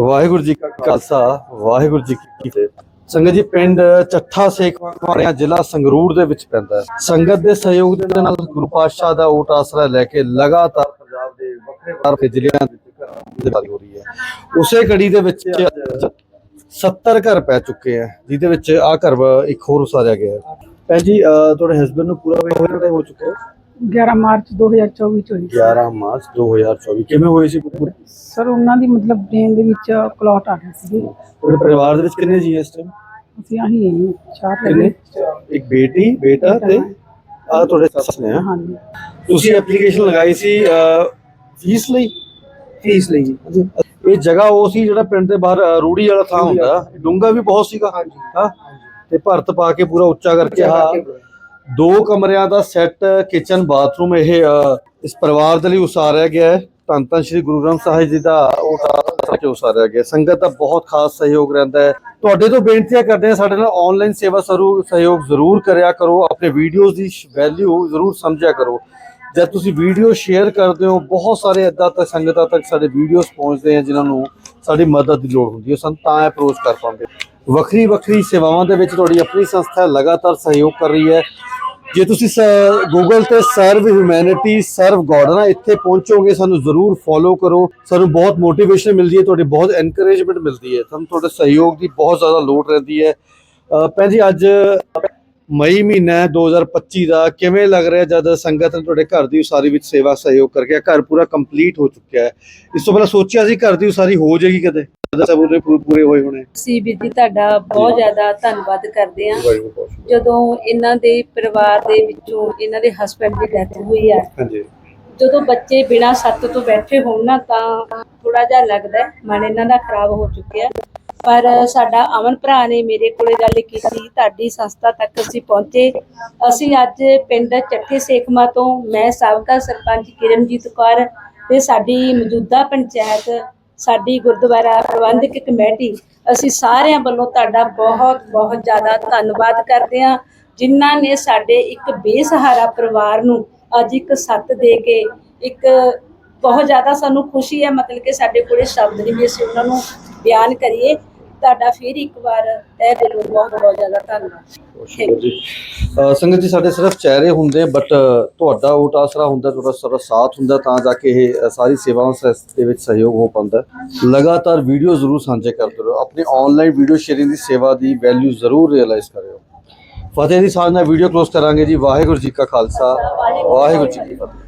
ਵਾਹਿਗੁਰੂ ਜੀ ਕਾ ਖਾਲਸਾ, ਵਾਹਿਗੁਰੂ ਜੀ ਕੀ ਫਤਿਹ। ਸੰਗਤ ਜੀ, ਪਿੰਡ ਚੱਠਾ ਸੇਖ ਜ਼ਿਲ੍ਹਾ ਸੰਗਰੂਰ ਦੇ ਵਿੱਚ ਪੈਂਦਾ ਹੈ। ਸੰਗਤ ਦੇ ਸਹਿਯੋਗ ਦੇ ਨਾਲ ਗੁਰੂ ਪਾਤਸ਼ਾਹ ਦਾ ਓਟ ਆਸਰਾ ਲੈ ਕੇ ਲਗਾਤਾਰ ਪੰਜਾਬ ਦੇ ਵੱਖਰੇ ਜ਼ਿਲ੍ਹਿਆਂ ਦੇ ਵਿੱਚ ਹੋ ਰਹੀ ਹੈ। ਉਸੇ ਕੜੀ ਦੇ ਵਿੱਚ ਅੱਜ 70 ਘਰ ਪੈ ਚੁੱਕੇ ਆ ਜਿਹਦੇ ਵਿੱਚ ਆ ਘਰ ਇੱਕ ਹੋਰ ਉਸਾਰਿਆ ਗਿਆ ਹੈ। ਭੈਣ ਜੀ ਤੁਹਾਡੇ ਹਸਬੰਡ ਨੂੰ ਪੂਰਾ ਹੋਇਆ ਹੋ? ਚੁੱਕਿਆ 11 ਮਾਰਚ 2024 ਚ ਹੋਈ 11 ਮਾਰਚ 2024 ਕਿਵੇਂ ਹੋਏ ਸੀ ਪੂਰੇ? ਸਰ ਉਹਨਾਂ ਦੀ ਮਤਲਬ ਬ੍ਰੇਨ ਦੇ ਵਿੱਚ ਕਲੌਟ ਆ ਗਿਆ ਸੀ। ਤੁਹਾਡੇ ਪਰਿਵਾਰ ਦੇ ਵਿੱਚ ਕਿੰਨੇ ਜੀ ਇਸ ਟਾਈਮ ਅਸੀਂ ਆਹੀ ਹਾਂ ਚਾਰ ਕਿੰਨੇ? ਲਗੇ ਇੱਕ ਬੇਟੀ ਬੇਟਾ ਤੇ ਆ ਤੁਹਾਡੇ ਸੱਸ ਨੇ ਹੈਂ? ਹਾਂਜੀ। ਤੁਸੀਂ ਐਪਲੀਕੇਸ਼ਨ ਲਗਾਈ ਸੀ ਅਹ, ਫੀਸ ਲਈ? ਫੀਸ ਲਈ ਇਹ ਜਗ੍ਹਾ ਉਹ ਸੀ ਜਿਹੜਾ ਪਿੰਡ ਦੇ ਬਾਹਰ ਅਹ, ਰੂੜੀ ਵਾਲਾ ਥਾਂ ਹੁੰਦਾ। ਡੂੰਗਾ ਵੀ ਬਹੁਤ ਸੀਗਾ। ਹਾਂ। ਤੇ ਭਰਤ ਪਾ ਕੇ ਪੂਰਾ ਉੱਚਾ ਕਰਕੇ ਆ ਦੋ ਕਮਰਿਆਂ ਦਾ ਸੈੱਟ ਕਿਚਨ ਬਾਥਰੂਮ ਇਹ ਇਸ ਪਰਿਵਾਰ ਦੇ ਲਈ ਉਸਾਰਿਆ ਗਿਆ ਹੈ। ਧੰਨ ਧੰਨ ਸ਼੍ਰੀ ਗੁਰੂ ਗ੍ਰੰਥ ਸਾਹਿਬ ਜੀ ਦਾ ਉਹ ਕੇ ਉਸਾਰਿਆ ਗਿਆ ਸੰਗਤ ਦਾ ਬਹੁਤ ਖਾਸ ਸਹਿਯੋਗ ਰਹਿੰਦਾ ਹੈ। ਤੁਹਾਡੇ ਤੋਂ ਬੇਨਤੀਆਂ ਕਰਦੇ ਹਾਂ, ਸਾਡੇ ਨਾਲ ਆਨਲਾਈਨ ਸੇਵਾ ਸਰੂ, ਸਹਿਯੋਗ ਜ਼ਰੂਰ ਕਰਿਆ ਕਰੋ। ਆਪਣੇ ਵੀਡੀਓਜ਼ ਦੀ ਵੈਲਿਊ ਜ਼ਰੂਰ ਸਮਝਿਆ ਕਰੋ। ਜਦ ਤੁਸੀਂ ਵੀਡੀਓ ਸ਼ੇਅਰ ਕਰਦੇ ਹੋ, ਬਹੁਤ ਸਾਰੇ ਏਦਾਂ ਤੱਕ ਸੰਗਤਾਂ ਤੱਕ ਸਾਡੇ ਵੀਡੀਓਜ਼ ਪਹੁੰਚਦੇ ਆ, ਜਿਨ੍ਹਾਂ ਨੂੰ ਸਾਡੀ ਮਦਦ ਦੀ ਲੋੜ ਹੁੰਦੀ ਹੈ। ਸਾਨੂੰ ਤਾਂ ਅਪਰੋਚ ਕਰ ਪਾਉਂਦੇ ਵੱਖਰੀ ਵੱਖਰੀ ਸੇਵਾਵਾਂ ਦੇ ਵਿੱਚ ਤੁਹਾਡੀ ਆਪਣੀ ਸੰਸਥਾ ਲਗਾਤਾਰ ਸਹਿਯੋਗ ਕਰ ਰਹੀ ਹੈ। ਜੇ ਤੁਸੀਂ ਗੂਗਲ ਤੇ ਸਰਵ ਹਿਊਮੈਨਿਟੀ ਸਰਵ ਗੋਡ ਨਾ ਇੱਥੇ ਪਹੁੰਚੋਗੇ, ਸਾਨੂੰ ਜ਼ਰੂਰ ਫੋਲੋ ਕਰੋ। ਸਾਨੂੰ ਬਹੁਤ ਮੋਟੀਵੇਸ਼ਨ ਮਿਲਦੀ ਹੈ, ਤੁਹਾਡੀ ਬਹੁਤ ਐਨਕਰੇਜਮੈਂਟ ਮਿਲਦੀ ਹੈ। ਸਾਨੂੰ ਤੁਹਾਡੇ ਸਹਿਯੋਗ ਦੀ ਬਹੁਤ ਜ਼ਿਆਦਾ ਲੋੜ ਰਹਿੰਦੀ ਹੈ। ਭੈਣ ਜੀ, ਅੱਜ ਮਈ ਮਹੀਨਾ ਹੈ 2025 ਦਾ। ਕਿਵੇਂ ਲੱਗ ਰਿਹਾ ਜਦ ਸੰਗਤ ਨੇ ਤੁਹਾਡੇ ਘਰ ਦੀ ਉਸਾਰੀ ਵਿੱਚ ਸੇਵਾ ਸਹਿਯੋਗ ਕਰਕੇ, ਘਰ ਪੂਰਾ ਕੰਪਲੀਟ ਹੋ ਚੁੱਕਿਆ ਹੈ? ਇਸ ਤੋਂ ਪਹਿਲਾਂ ਸੋਚਿਆ ਸੀ ਘਰ ਦੀ ਉਸਾਰੀ ਹੋ ਜਾਏਗੀ ਕਦੇ? ਸਭ ਪੂਰੇ ਪੂਰੇ ਹੋਏ ਹੋਣੇ। ਅਸੀਂ ਵੀਰ ਜੀ ਤੁਹਾਡਾ ਬਹੁਤ ਜ਼ਿਆਦਾ ਧੰਨਵਾਦ ਕਰਦੇ ਹਾਂ। ਜਦੋਂ ਇਹਨਾਂ ਦੇ ਪਰਿਵਾਰ ਦੇ ਵਿੱਚੋਂ ਇਹਨਾਂ ਦੇ ਹਸਬੰਡ ਦੀ ਡੈਥ ਹੋਈ ਹਾਂਜੀ। ਜਦੋਂ ਬੱਚੇ ਬਿਨਾਂ ਸੱਤ ਤੋਂ ਬੈਠੇ ਹੋਣ ਨਾ ਤਾਂ ਥੋੜਾ ਜਿਹਾ ਲੱਗਦਾ ਮਨ ਇਹਨਾਂ ਦਾ ਖਰਾਬ ਹੋ ਚੁੱਕਿਆ। ਪਰ ਸਾਡਾ ਅਮਨ ਭਰਾ ਨੇ ਮੇਰੇ ਕੋਲੇ ਗੱਲ ਕੀਤੀ ਤੁਹਾਡੀ ਸੰਸਥਾ ਤੱਕ ਅਸੀਂ ਪਹੁੰਚੇ। ਅਸੀਂ ਅੱਜ ਪਿੰਡ ਚੱਠੇ ਸੇਖਮਾ ਤੋਂ ਮੈਂ ਸਾਬਕਾ ਸਰਪੰਚ ਕਿਰਨਜੀਤ ਕੌਰ ਤੇ ਸਾਡੀ ਮੌਜੂਦਾ ਪੰਚਾਇਤ ਸਾਡੀ ਗੁਰਦੁਆਰਾ ਪ੍ਰਬੰਧਕ ਕਮੇਟੀ, ਅਸੀਂ ਸਾਰਿਆਂ ਵੱਲੋਂ ਤੁਹਾਡਾ ਬਹੁਤ ਬਹੁਤ ਜ਼ਿਆਦਾ ਧੰਨਵਾਦ ਕਰਦੇ ਹਾਂ, ਜਿਨ੍ਹਾਂ ਨੇ ਸਾਡੇ ਇੱਕ ਬੇਸਹਾਰਾ ਪਰਿਵਾਰ ਨੂੰ ਅੱਜ ਇੱਕ ਸੱਤ ਦੇ ਕੇ ਇੱਕ ਬਹੁਤ ਜ਼ਿਆਦਾ ਸਾਨੂੰ ਖੁਸ਼ੀ ਹੈ, ਮਤਲਬ ਕਿ ਸਾਡੇ ਕੋਲੇ ਸ਼ਬਦ ਨਹੀਂ ਵੀ ਅਸੀਂ ਉਹਨਾਂ ਨੂੰ ਬਿਆਨ ਕਰੀਏ। ਤੁਹਾਡਾ ਫਿਰ ਇੱਕ ਵਾਰ ਤਹਿ ਦਿਲੋਂ ਬਹੁਤ ਬਹੁਤ ਜ਼ਿਆਦਾ ਧੰਨਵਾਦ। ਸ਼ੁਕਰ ਜੀ। ਅਹ ਸੰਗਤ ਜੀ ਸਾਡੇ ਸਿਰਫ ਚਿਹਰੇ ਹੁੰਦੇ ਬਟ ਤੁਹਾਡਾ ਓਟ ਆਸਰਾ ਹੁੰਦਾ ਤੁਹਾਡਾ ਸਾਰਾ ਸਾਥ ਹੁੰਦਾ ਤਾਂ ਜਾ ਕੇ ਇਹ ਅ, ਸਾਰੀ ਸੇਵਾਵਾਂ ਸ- ਦੇ ਵਿੱਚ ਸਹਿਯੋਗ ਹੋ ਪਾਉਂਦਾ। ਹੈ। ਲਗਾਤਾਰ ਵੀਡੀਓ ਜ਼ਰੂਰ ਸਾਂਝੇ ਕਰਦੇ ਰਹੋ। ਆਪਣੀ ਆਨਲਾਈਨ ਵੀਡੀਓ ਸ਼ੇਅਰਿੰਗ ਦੀ ਸੇਵਾ ਦੀ ਵੈਲਿਊ ਜ਼ਰੂਰ ਰਿਅਲਾਈਜ਼ ਕਰਿਓ। ਫਤਿਹ ਦੀ ਸਾਂਝ ਨਾਲ ਵੀਡੀਓ ਕਲੋਜ਼ ਕਰਾਂਗੇ ਜੀ। ਵਾਹਿਗੁਰੂ ਜੀ ਕਾ ਖਾਲਸਾ। ਵਾਹਿਗੁਰੂ ਜੀ ਕੀ ਫਤਿਹ।